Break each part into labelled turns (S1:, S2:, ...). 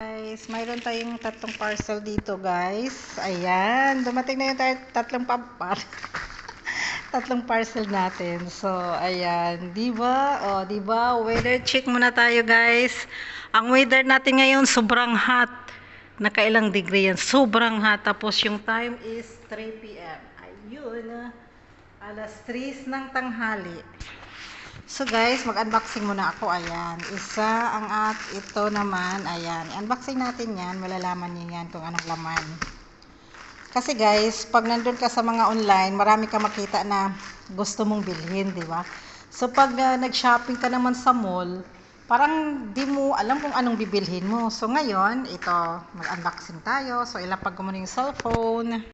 S1: Guys, mayroon tayong tatlong parcel dito, guys. Ayan, dumating na yung tat- tatlong papar. tatlong parcel natin. So, ayan, 'di ba? Oh, 'di ba? Weather check muna tayo, guys. Ang weather natin ngayon sobrang hot. Nakailang degree yan. Sobrang hot. Tapos yung time is 3 p.m. Ayun. Alas 3 ng tanghali. So guys, mag-unboxing muna ako. Ayan. Isa ang at ito naman. Ayan. Unboxing natin yan. Malalaman niyo yan kung anong laman. Kasi guys, pag nandun ka sa mga online, marami ka makita na gusto mong bilhin, di ba? So pag uh, nag-shopping ka naman sa mall, parang di mo alam kung anong bibilhin mo. So ngayon, ito, mag-unboxing tayo. So ilapag ko muna yung cellphone.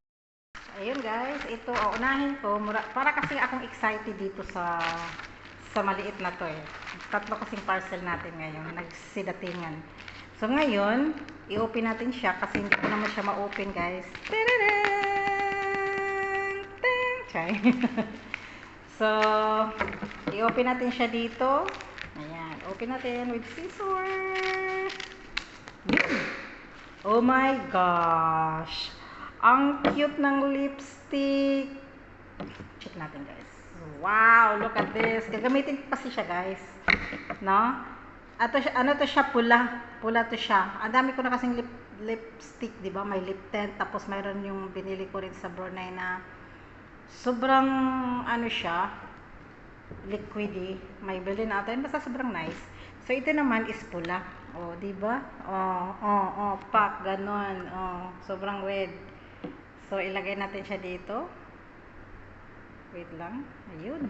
S1: Ayun guys, ito, oh, unahin ko. Para kasi akong excited dito sa sa maliit na to eh. Tatlo kasing parcel natin ngayon, nagsidatingan. So ngayon, i-open natin siya kasi hindi ko naman siya ma-open guys. Chay. so, i-open natin siya dito. Ayan, open natin with scissors. Oh my gosh! Ang cute ng lipstick. Check natin guys. Wow, look at this. Gagamitin ko kasi siya, guys. No? Ato ano to siya pula. Pula to siya. Ang dami ko na kasing lip, lipstick, 'di ba? May lip tint tapos mayroon yung binili ko rin sa Brunei na sobrang ano siya, liquidy. May bilhin natin basta sobrang nice. So ito naman is pula. Oh, 'di ba? Oh, oh, oh, pack ganon. Oh, sobrang red. So ilagay natin siya dito. Wait lang. Ayun.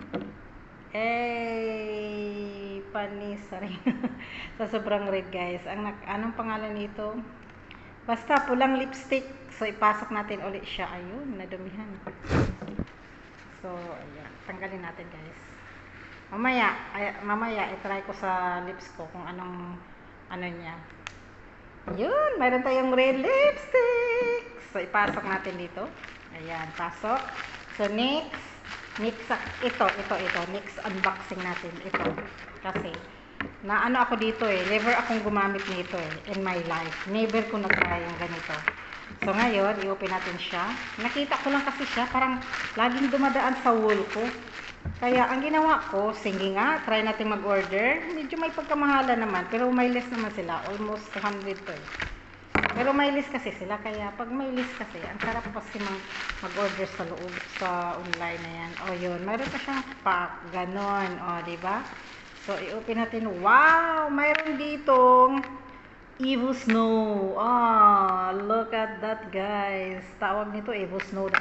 S1: Eh, panis rin. sa sobrang red, guys. Ang anong pangalan nito? Basta pulang lipstick. So, ipasok natin ulit siya. Ayun, nadumihan. So, ayan. Tanggalin natin, guys. Mamaya, ay, mamaya, itry ko sa lips ko kung anong, ano niya. Yun, mayroon tayong red lipstick. So, ipasok natin dito. Ayan, pasok. So, next, next, ito, ito, ito, next unboxing natin, ito. Kasi, na ano ako dito eh, never akong gumamit nito eh, in my life. Never ko na-try yung ganito. So, ngayon, i-open natin siya. Nakita ko lang kasi siya, parang laging dumadaan sa wall ko. Kaya, ang ginawa ko, sige nga, try natin mag-order. Medyo may pagkamahala naman, pero may less naman sila. Almost 200 to eh. Pero may list kasi sila, kaya pag may list kasi, ang sarap kasi mag, mag-order sa loob, sa online na yan. O yun, mayroon pa siyang pack, ganon, o, ba? So, i-open natin, wow! Mayroon ditong Evo Snow. Ah, look at that, guys. Tawag nito, Evo Snow.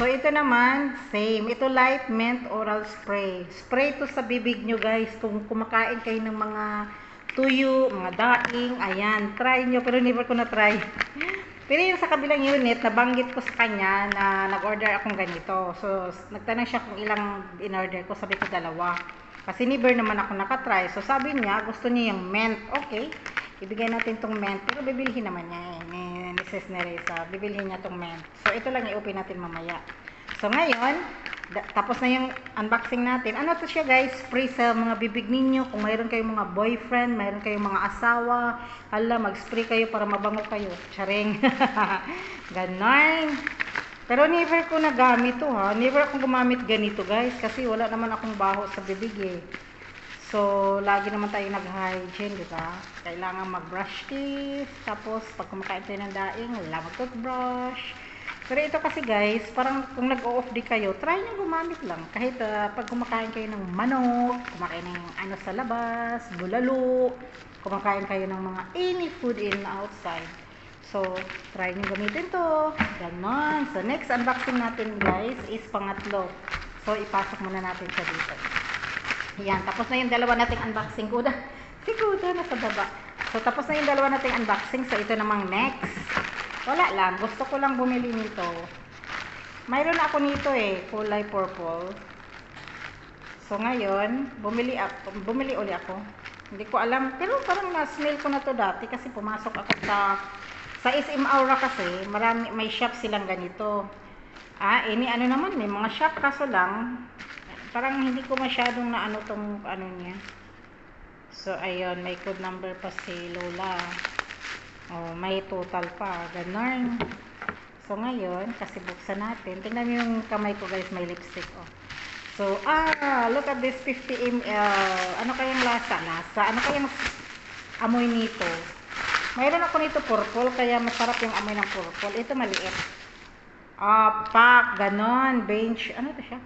S1: So, ito naman, same. Ito light mint oral spray. Spray to sa bibig nyo, guys. Kung kumakain kayo ng mga tuyo, mga daing, ayan, try nyo, pero never ko na-try. Pero yung sa kabilang unit, nabanggit ko sa kanya na nag-order akong ganito. So, nagtanong siya kung ilang in-order ko, sabi ko dalawa. Kasi never naman ako nakatry. So, sabi niya, gusto niya yung mint. Okay, ibigay natin tong mint. Pero bibilihin naman niya eh, ni, ni Sis Neresa. Bibilihin niya tong mint. So, ito lang i-open natin mamaya. So, ngayon, tapos na yung unboxing natin. Ano to siya guys? Free sa mga bibig ninyo. Kung mayroon kayong mga boyfriend, mayroon kayong mga asawa, hala, mag-spray kayo para mabango kayo. Charing. Ganon. Pero never ko nagamit to ha. Never akong gumamit ganito guys. Kasi wala naman akong baho sa bibig eh. So, lagi naman tayo nag-hygiene, di ba? Kailangan mag-brush teeth. Tapos, pag kumakain tayo ng daing, wala mag-toothbrush. Pero ito kasi guys, parang kung nag-off di kayo, try nyo gumamit lang. Kahit uh, pag kumakain kayo ng manok, kumakain ng ano sa labas, bulalo, kumakain kayo ng mga any food in outside. So, try nyo gamitin to. Ganon. So, next unboxing natin guys is pangatlo. So, ipasok muna natin siya dito. Yan, tapos na yung dalawa nating unboxing. Kuda, si Kuda nasa baba. So, tapos na yung dalawa nating unboxing. So, ito namang next. Wala lang. Gusto ko lang bumili nito. Mayroon ako nito eh. Kulay purple. So, ngayon, bumili, ako, bumili uli ako. Hindi ko alam. Pero parang na-smell ko na to dati kasi pumasok ako sa sa SM Aura kasi, marami, may shop silang ganito. Ah, ini ano naman, may mga shop kaso lang, parang hindi ko masyadong na ano tong ano niya. So, ayun, may code number pa si Lola. Oh, may total pa. Ganon. So, ngayon, kasi buksan natin. Tingnan mo yung kamay ko, guys. May lipstick, oh. So, ah, look at this 50 ml. Ano kayang lasa? Lasa. Ano kayang amoy nito? Mayroon ako nito purple, kaya masarap yung amoy ng purple. Ito maliit. Ah, pack, ganon, bench. Ano to siya?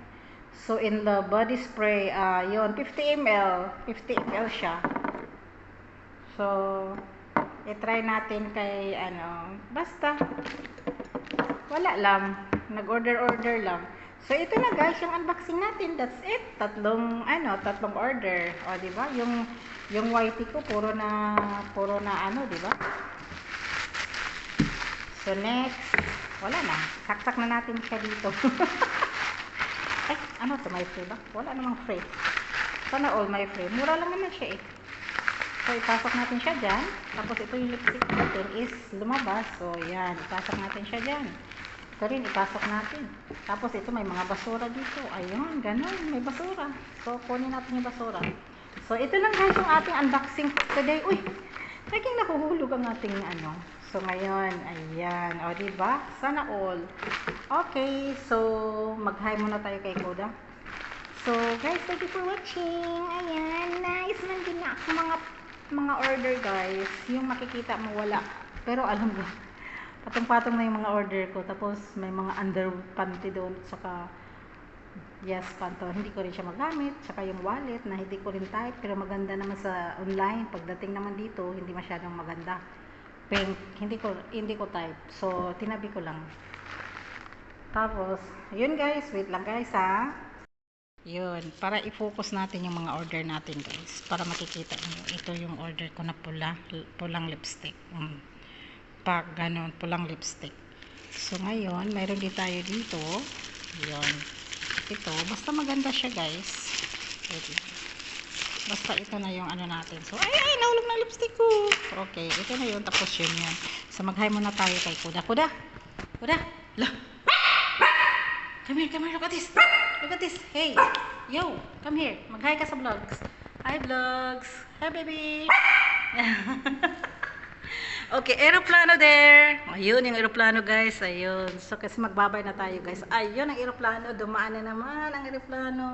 S1: So, in the body spray, ah, yon 50 ml. 50 ml siya. So, i-try natin kay, ano, basta. Wala lang. Nag-order-order lang. So, ito na guys, yung unboxing natin. That's it. Tatlong, ano, tatlong order. O, di ba? Yung, yung whitey ko, puro na, puro na, ano, di ba? So, next. Wala na. Saksak na natin siya dito. Ay, ano to? May free ba? Wala namang free. Sana all may free. Mura lang naman siya eh. So, ipasok natin siya dyan. Tapos, ito yung lipstick natin is lumabas. So, yan. Ipasok natin siya dyan. Ito rin, ipasok natin. Tapos, ito may mga basura dito. Ayun, ganun. May basura. So, kunin natin yung basura. So, ito lang guys yung ating unboxing today. Uy! Naging nahuhulog ang ating ano. So, ngayon, ayan. O, diba? Sana all. Okay. So, mag-hi muna tayo kay Koda. So, guys, thank you for watching. Ayan, nice man din na ako mga mga order, guys. Yung makikita mo, wala. Pero alam mo, patong-patong na yung mga order ko. Tapos, may mga under panty doon. Saka, yes, panto. Hindi ko rin siya magamit. Saka yung wallet na hindi ko rin type. Pero maganda naman sa online. Pagdating naman dito, hindi masyadong maganda. Pink. Hindi ko, hindi ko type. So, tinabi ko lang. Tapos, yun guys. Wait lang guys ha. Yun, para i-focus natin yung mga order natin guys. Para makikita nyo. Ito yung order ko na pula, pulang lipstick. Mm. Pag ganun, pulang lipstick. So ngayon, mayroon din tayo dito. Yun. Ito, basta maganda siya guys. Wait. Basta ito na yung ano natin. So, ay, ay, nahulog na lipstick ko. Okay, ito na yun. Tapos yun yun. So, mag-hi muna tayo kay Kuda. Kuda! Kuda! Lah! Come here, come here, look at this. Look at this. Hey, yo, come here. Mag-hi ka sa vlogs. Hi, vlogs. Hi, baby. okay, aeroplano there. Ayun, yung aeroplano, guys. Ayun. So, kasi magbabay na tayo, guys. Ayun, ang aeroplano. Dumaan na naman ang aeroplano.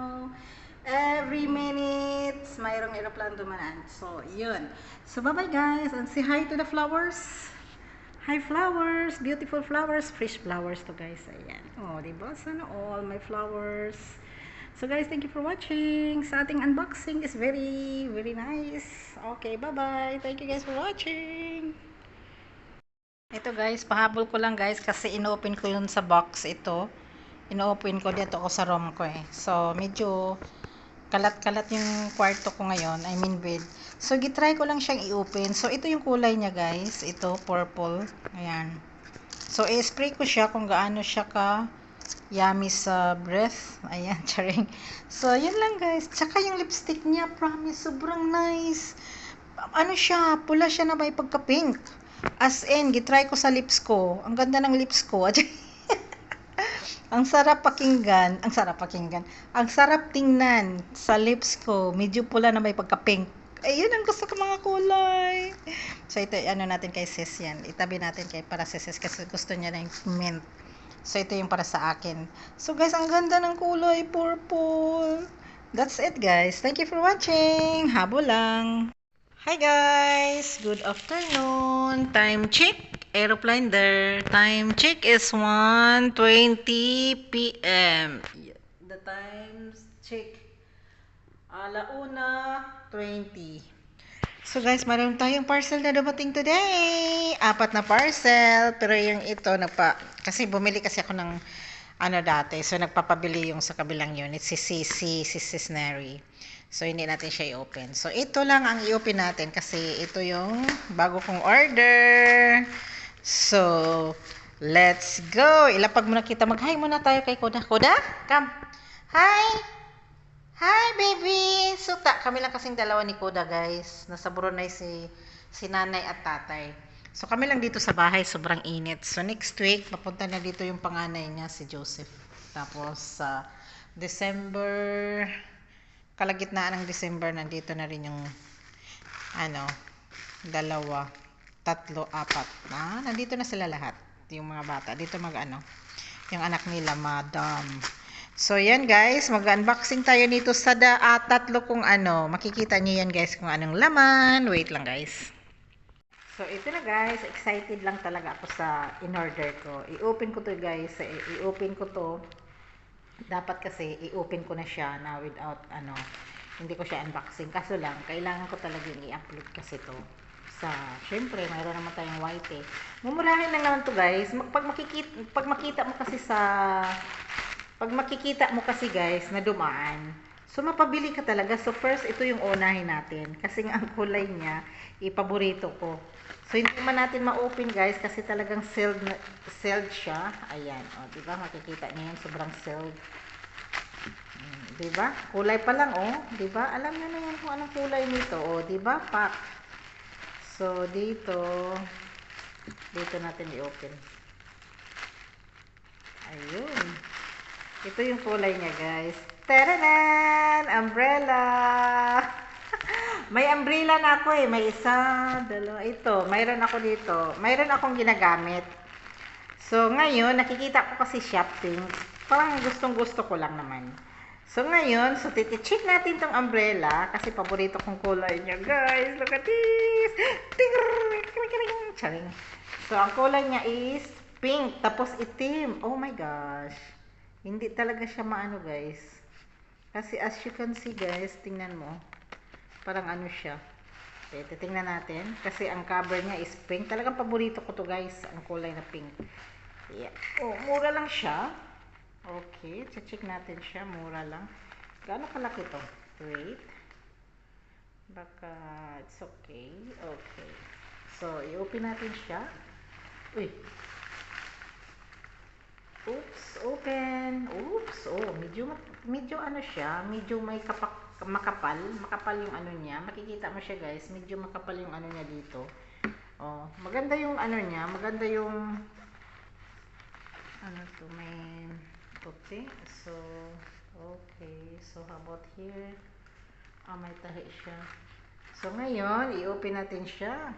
S1: Every minute, mayroong aeroplano dumaan. So, yun. So, bye-bye, guys. And say hi to the flowers. Hi flowers, beautiful flowers, fresh flowers to guys. Ayan. Oh, di ba? Sana all my flowers. So guys, thank you for watching. Sa ating unboxing is very, very nice. Okay, bye-bye. Thank you guys for watching. Ito guys, pahabol ko lang guys kasi inopen ko yun sa box ito. Ino-open ko dito ako sa room ko eh. So, medyo kalat-kalat yung kwarto ko ngayon. I mean bed. So, gitry ko lang siyang i-open. So, ito yung kulay niya, guys. Ito, purple. Ayan. So, i-spray ko siya kung gaano siya ka yummy sa breath. Ayan, charing. So, yun lang, guys. Tsaka yung lipstick niya, promise, sobrang nice. Ano siya, pula siya na may pagka-pink. As in, gitry ko sa lips ko. Ang ganda ng lips ko. ang sarap pakinggan, ang sarap pakinggan, ang sarap tingnan sa lips ko, medyo pula na may pagka-pink. Ayun ang gusto ko mga kulay. So ito, ano natin kay sis yan. Itabi natin kay para sis kasi gusto niya na yung mint. So ito yung para sa akin. So guys, ang ganda ng kulay, purple. That's it guys. Thank you for watching. Habo lang. Hi guys! Good afternoon. Time check. Aeroplane there. Time check is 1.20 p.m. The time check. Alauna 20. So guys, meron tayong parcel na dumating today. Apat na parcel. Pero yung ito, nagpa, kasi bumili kasi ako ng ano dati. So nagpapabili yung sa kabilang unit. Si CC, si Cisneri. So, hindi natin siya i-open. So, ito lang ang i-open natin kasi ito yung bago kong order. So, let's go. Ilapag muna kita. Mag-hi muna tayo kay Koda. Koda, come. Hi. Hi, baby. Suta. Kami lang kasing dalawa ni Koda, guys. Nasa Brunei si, si nanay at tatay. So, kami lang dito sa bahay. Sobrang init. So, next week, papunta na dito yung panganay niya, si Joseph. Tapos, sa December kalagitnaan ng December nandito na rin yung ano dalawa tatlo, apat. Ah, nandito na sila lahat. Yung mga bata. Dito mag ano. Yung anak nila, madam. So, yan guys. Mag-unboxing tayo nito sa da, ah, tatlo kung ano. Makikita niyo yan guys kung anong laman. Wait lang guys. So, ito na guys. Excited lang talaga ako sa in-order ko. I-open ko to guys. I- I-open ko to. Dapat kasi i-open ko na siya na without ano. Hindi ko siya unboxing. Kaso lang, kailangan ko talaga i-upload kasi to sa, syempre, mayroon naman tayong white eh. Mumurahin lang naman to guys. Pag makikita, pag makita mo kasi sa, pag makikita mo kasi guys na dumaan, so mapabili ka talaga. So first, ito yung unahin natin. Kasi nga ang kulay niya, ipaborito ko. So hindi man natin ma-open guys kasi talagang sealed, na, sealed siya. Ayan, o, di ba? Makikita niyo yan, sobrang sealed. Mm, Di ba? Kulay pa lang, oh. Di ba? Alam niyo na yan kung anong kulay nito, oh. Di ba? Pack. So, dito, dito natin i-open. Ayun. Ito yung kulay niya, guys. Taranan! Umbrella! May umbrella na ako eh. May isa, dalawa. Ito, mayroon ako dito. Mayroon akong ginagamit. So, ngayon, nakikita ko kasi shopping. Parang gustong-gusto ko lang naman. So, ngayon, so, titi-check natin tong umbrella kasi paborito kong kulay niya, guys. Look at this! Charing. So, ang kulay niya is pink, tapos itim. Oh my gosh. Hindi talaga siya maano, guys. Kasi as you can see, guys, tingnan mo. Parang ano siya. Okay, titingnan natin. Kasi ang cover niya is pink. Talagang paborito ko to, guys. Ang kulay na pink. Yeah. Oh, mura lang siya. Okay, check natin siya. Mura lang. Gaano kalaki to? Wait. Baka it's okay. Okay. So, i-open natin siya. Uy. Oops, open. Oops. Oh, medyo medyo ano siya, medyo may kapak makapal, makapal yung ano niya. Makikita mo siya, guys. Medyo makapal yung ano niya dito. Oh, maganda yung ano niya, maganda yung ano to, may puti. So, okay. So, how about here? Ah, may tahi siya. So, ngayon, i-open natin siya.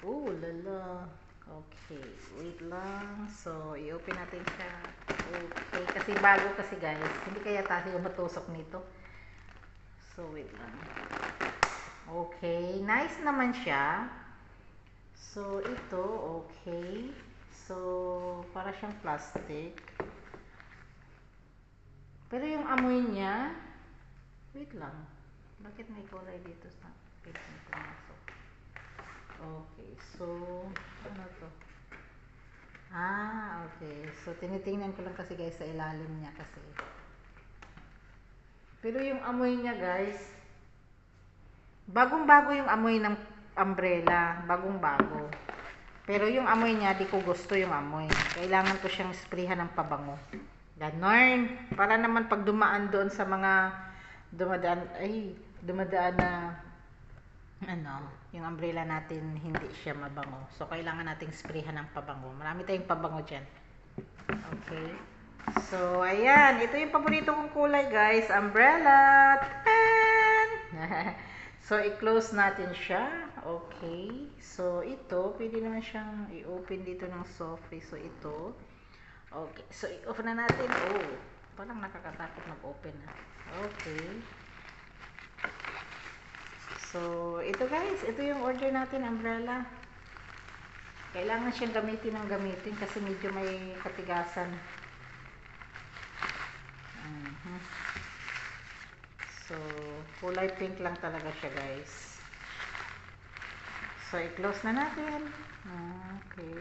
S1: Oh, lala. Okay, wait lang. So, i-open natin siya. Okay, kasi bago kasi guys. Hindi kaya tayo matusok nito. So, wait lang. Okay, nice naman siya. So, ito, okay. So, para siyang plastic. Pero yung amoy niya, wait lang. Bakit may kulay dito sa page pumasok? Okay, so, ano to? Ah, okay. So, tinitingnan ko lang kasi guys sa ilalim niya kasi. Pero yung amoy niya guys, bagong-bago yung amoy ng umbrella. Bagong-bago. Pero yung amoy niya, di ko gusto yung amoy. Kailangan ko siyang sprayhan ng pabango. Ganon. Para naman pag dumaan doon sa mga dumadaan, ay, dumadaan na ano, yung umbrella natin hindi siya mabango. So, kailangan nating sprayhan ng pabango. Marami tayong pabango dyan. Okay. So, ayan. Ito yung paborito kong kulay, guys. Umbrella. Tan! so, i-close natin siya. Okay. So, ito, pwede naman siyang i-open dito ng softly. So, ito. Okay. So, i-off na natin. Oh, parang nakakatakot mag-open. ha. Okay. So, ito guys, ito yung order natin, umbrella. Kailangan siyang gamitin ng gamitin kasi medyo may katigasan. Mhm. So, kulay pink lang talaga siya guys. So, i-close na natin. Okay.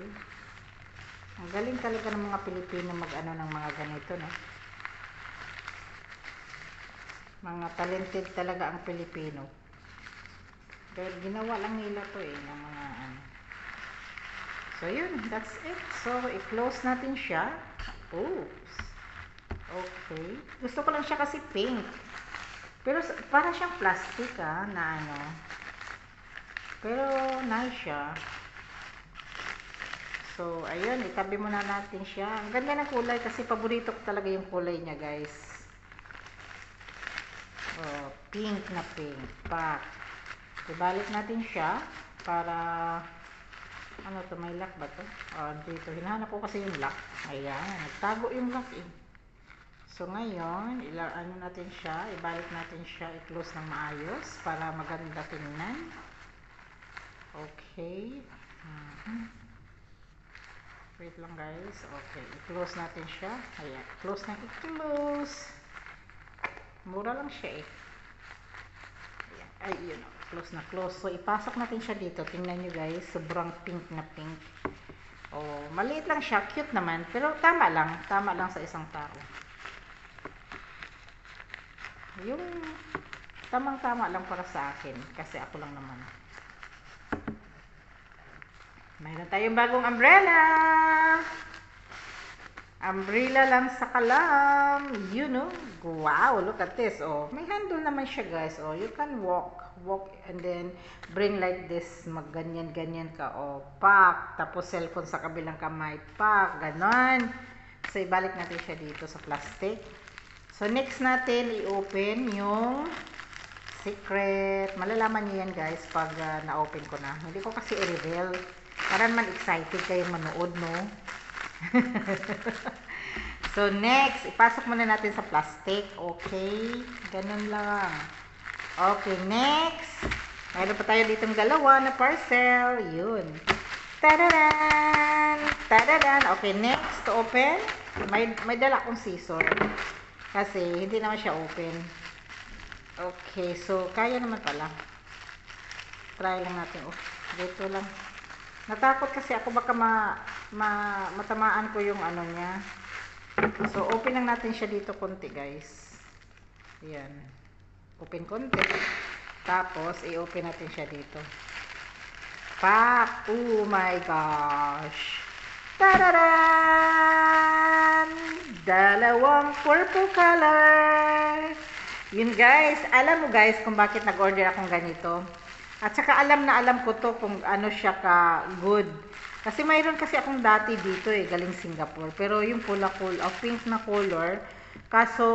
S1: Ang galing talaga ng mga Pilipino mag-ano ng mga ganito, no? Mga talented talaga ang Pilipino. Dahil ginawa lang nila to eh, ng mga ano. So, yun. That's it. So, i-close natin siya. Oops. Okay. Gusto ko lang siya kasi pink. Pero, para siyang plastic ah, na ano. Pero, nice siya. So, ayun. Itabi muna natin siya. Ang ganda ng kulay kasi paborito ko talaga yung kulay niya, guys. Oh, pink na pink. Pak. Ibalik natin siya para ano to, may lock ba to? Oh, dito. Hinahanap ko kasi yung lock. Ayan, nagtago yung lock eh. So ngayon, ila ano natin siya, ibalik natin siya, i-close ng maayos para maganda tingnan. Okay. Mhm. Wait lang guys. Okay, i-close natin siya. Ayan, close na i-close. Mura lang siya eh. Ayan, ay yun oh, close na close. So ipasok natin siya dito. Tingnan nyo guys, sobrang pink na pink. Oh, maliit lang siya, cute naman, pero tama lang, tama lang sa isang tao. Yung tamang-tama lang para sa akin kasi ako lang naman. Mayroon tayong bagong umbrella. Umbrella lang sa kalam. You know. Wow, look at this. Oh, may handle naman siya, guys. Oh, you can walk. Walk and then bring like this. Magganyan-ganyan ka. Oh, pak. Tapos cellphone sa kabilang kamay. Pak. Ganon. So, ibalik natin siya dito sa plastic. So, next natin, i-open yung secret. Malalaman niyo yan, guys, pag uh, na-open ko na. Hindi ko kasi i-reveal. Para naman excited kayong manood, no? so, next, ipasok muna natin sa plastic. Okay? Ganun lang. Okay, next. Mayroon pa tayo ditong dalawa na parcel. Yun. Tadadan! Tadadan! Okay, next to open. May, may dala akong scissor. Kasi, hindi naman siya open. Okay, so, kaya naman pala. Try lang natin. Oh, dito lang. Natakot kasi ako baka ma, ma, matamaan ko yung ano niya. So, open lang natin siya dito konti, guys. Ayan. Open konti. Tapos, i-open natin siya dito. Pak! Oh my gosh! Tararan! Dalawang purple color! Yun guys, alam mo guys kung bakit nag-order akong ganito. At saka alam na alam ko to kung ano siya ka good. Kasi mayroon kasi akong dati dito eh, galing Singapore. Pero yung pula cool, oh, pink na color. Kaso,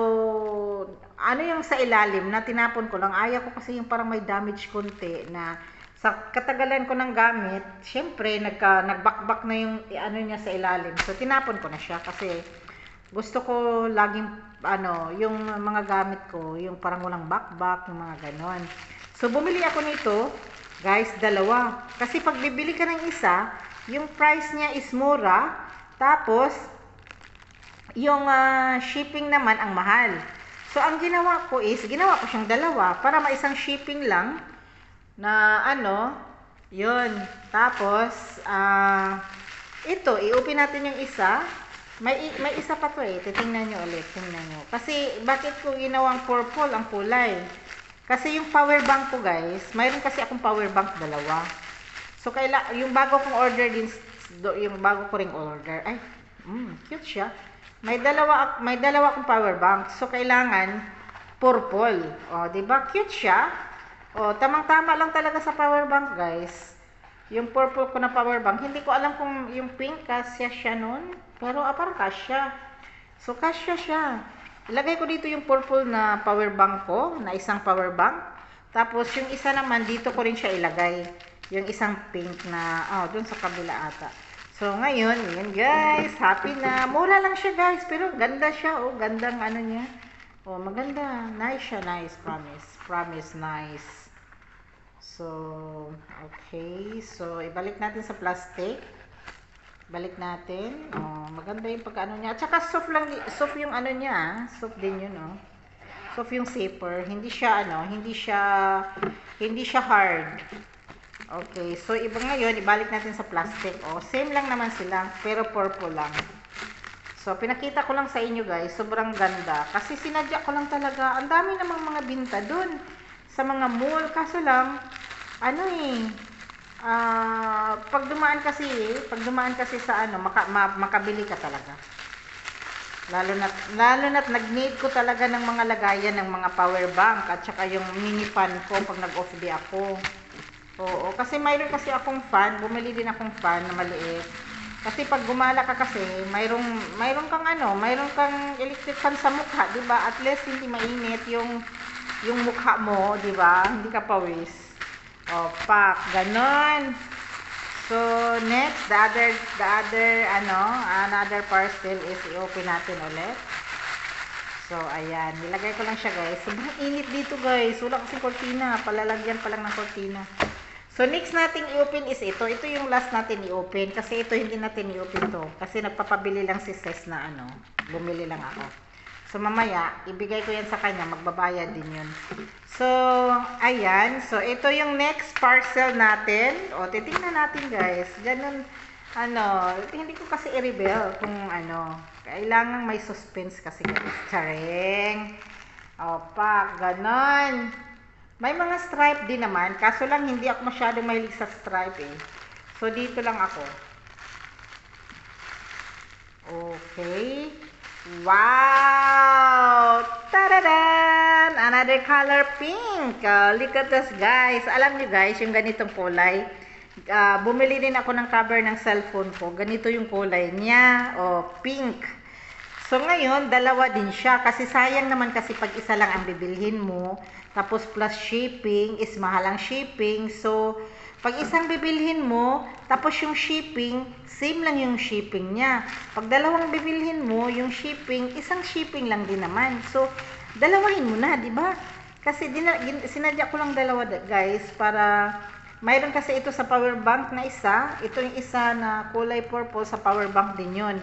S1: ano yung sa ilalim na tinapon ko lang. Ayaw ko kasi yung parang may damage konti na sa katagalan ko ng gamit, syempre nagka, nagbakbak na yung ano niya sa ilalim. So tinapon ko na siya kasi gusto ko laging ano, yung mga gamit ko, yung parang walang bakbak, yung mga ganon. So, bumili ako nito, guys, dalawa. Kasi pag bibili ka ng isa, yung price niya is mura, tapos, yung uh, shipping naman ang mahal. So, ang ginawa ko is, ginawa ko siyang dalawa, para maisang shipping lang, na ano, yun. Tapos, uh, ito, i-open natin yung isa, may, may isa pa to eh. Titingnan nyo ulit. Tingnan nyo. Kasi, bakit ko ginawang purple ang kulay? Kasi yung power bank ko guys, mayroon kasi akong power bank dalawa. So, kaila, yung bago kong order din, yung bago ko ring order, ay, mm, cute siya. May dalawa, may dalawa akong power bank. So, kailangan purple. O, di ba Cute siya. O, tamang-tama lang talaga sa power bank guys. Yung purple ko na power bank, hindi ko alam kung yung pink kasya siya nun. Pero ah, parang kasya. So, kasya siya. Ilagay ko dito yung purple na power bank ko, na isang power bank. Tapos, yung isa naman, dito ko rin siya ilagay. Yung isang pink na, oh, dun sa kabila ata. So, ngayon, yun guys, happy na. Mura lang siya guys, pero ganda siya, oh, gandang ano niya. Oh, maganda. Nice siya, nice, promise. Promise, nice. So, okay. So, ibalik natin sa plastic. Balik natin. Oh, maganda yung pagkaano niya. At saka soft lang, soft yung ano niya, ah. soft din yun, oh. Soft yung zipper. Hindi siya, ano, hindi siya, hindi siya hard. Okay, so iba ngayon, ibalik natin sa plastic. Oh, same lang naman sila, pero purple lang. So, pinakita ko lang sa inyo guys, sobrang ganda. Kasi sinadya ko lang talaga, ang dami namang mga binta dun sa mga mall. Kaso lang, ano eh, uh, pag dumaan kasi, pag dumaan kasi sa ano, maka, ma, makabili ka talaga. Lalo na lalo na't nag-need ko talaga ng mga lagayan ng mga power bank at saka yung mini fan ko pag nag-off day ako. Oo, kasi mayroon kasi akong fan, bumili din akong fan na maliit. Kasi pag gumala ka kasi, mayroong mayroon kang ano, mayroon kang electric fan sa mukha, 'di ba? At least hindi mainit yung yung mukha mo, 'di ba? Hindi ka pawis. O, pack. Ganon. So, next, the other, the other, ano, another parcel is i-open natin ulit. So, ayan. Nilagay ko lang siya, guys. Sobrang init dito, guys. Wala kasing kortina. Palalagyan pa lang ng kortina. So, next nating i-open is ito. Ito yung last natin i-open. Kasi ito hindi natin i-open to. Kasi nagpapabili lang si Ses na ano. Bumili lang ako. So, mamaya, ibigay ko yan sa kanya. Magbabayad din yun. So, ayan. So, ito yung next parcel natin. O, titingnan natin, guys. Ganun, ano, hindi ko kasi i-reveal kung ano. Kailangan may suspense kasi, guys. Charing. Opa, ganon. May mga stripe din naman. Kaso lang, hindi ako masyadong mahilig sa stripe eh. So, dito lang ako. Okay. Wow! Taradan! Another color pink. Uh, look at this, guys. Alam niyo guys, yung ganitong kulay. Uh, bumili din ako ng cover ng cellphone ko. Ganito yung kulay niya. Oh, pink. So, ngayon, dalawa din siya. Kasi sayang naman kasi pag isa lang ang bibilhin mo. Tapos plus shipping is mahal ang shipping. So, pag isang bibilhin mo, tapos yung shipping, same lang yung shipping niya. Pag dalawang bibilhin mo, yung shipping, isang shipping lang din naman. So, dalawahin mo na, di ba? Kasi dina, sinadya ko lang dalawa, guys, para mayroon kasi ito sa power bank na isa. Ito yung isa na kulay purple sa power bank din yun.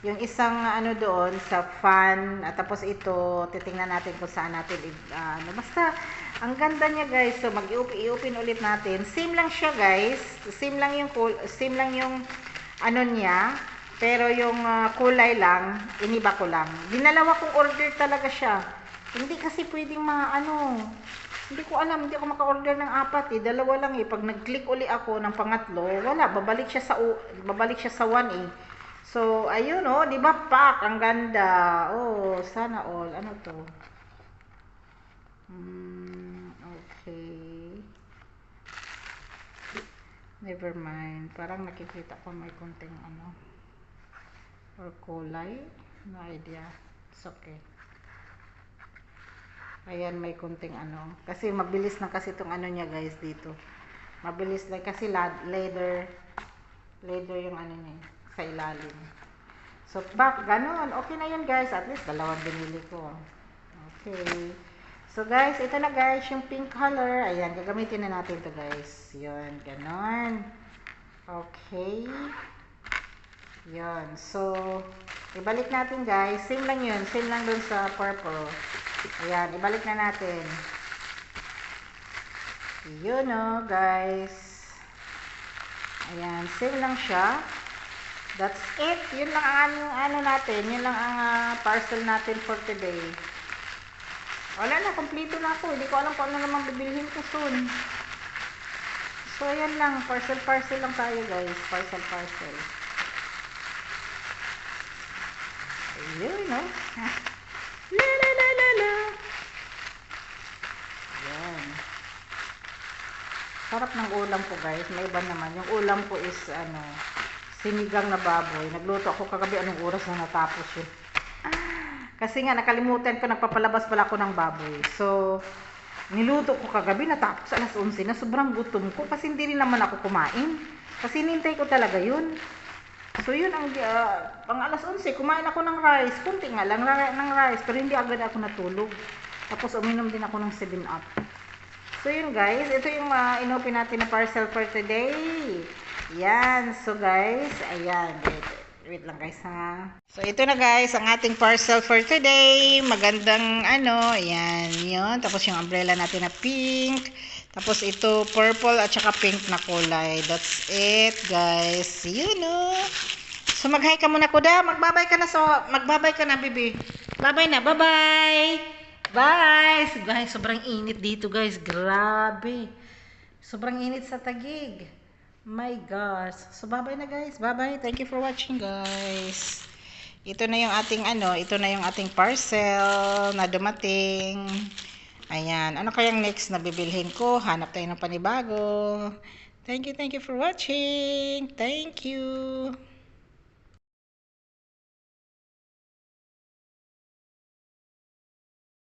S1: Yung isang ano doon sa fan, at tapos ito, titingnan natin kung saan natin, uh, ano, basta, ang ganda niya guys, so mag-i-open ulit natin. Same lang siya guys, same lang yung, same lang yung, ano niya, pero yung uh, kulay lang, iniba ko lang. Dinalawa kong order talaga siya. Hindi kasi pwedeng mga ano, hindi ko alam, hindi ako maka-order ng apat eh. Dalawa lang eh. Pag nag-click uli ako ng pangatlo, wala, babalik siya sa, babalik siya sa 1 eh. So, ayun oh, di ba pack? Ang ganda. Oh, sana all. Ano to? Hmm, okay. Never mind. Parang nakikita ko may konting ano or kulay. No idea. It's okay. Ayan, may konting ano. Kasi mabilis na kasi itong ano niya guys dito. Mabilis na kasi leather leather yung ano niya sa ilalim. So, back, ganun. Okay na yun, guys. At least, dalawang binili ko. Okay. So, guys, ito na, guys, yung pink color. Ayan, gagamitin na natin to guys. Yun, ganun. Okay. Yun. So, ibalik natin, guys. Same lang yun. Same lang dun sa purple. Ayan, ibalik na natin. Yun, oh, guys. Ayan, same lang siya. That's it. Yun lang ang ano natin. Yun lang ang uh, parcel natin for today. Wala na. Kompleto na ako. Hindi ko alam kung ano naman bibilhin ko soon. So, yan lang. Parcel-parcel lang tayo guys. Parcel-parcel. Ayun, no? La la la la la. Yan. Sarap ng ulam ko guys. May iba naman. Yung ulam ko is ano, sinigang na baboy. Nagluto ako kagabi anong oras na natapos yun. Kasi nga nakalimutan ko nagpapalabas pala ako ng baboy. So niluto ko kagabi natapos alas 11 na sobrang gutom ko kasi hindi rin naman ako kumain. Kasi nintay ko talaga yun. So yun ang uh, pang alas 11 kumain ako ng rice. Kunti nga lang ng rice pero hindi agad ako natulog. Tapos uminom din ako ng 7 up. So yun guys, ito yung uh, inopen natin na parcel for today. Yan. So, guys, ayan. Wait, wait lang, guys, ha. So, ito na, guys, ang ating parcel for today. Magandang, ano, ayan, yun. Tapos, yung umbrella natin na pink. Tapos, ito, purple at saka pink na kulay. That's it, guys. Yun, no. So, mag-hi ka muna, kuda. Magbabay ka na, so, magbabay ka na, bibi. Bye-bye na. Bye-bye. Bye. Guys, sobrang init dito, guys. Grabe. Sobrang init sa tagig. My gosh. So, bye-bye na guys. Bye-bye. Thank you for watching guys. Ito na yung ating ano, ito na yung ating parcel na dumating. Ayan. Ano kayang next na bibilhin ko? Hanap tayo ng panibago. Thank you, thank you for watching. Thank you.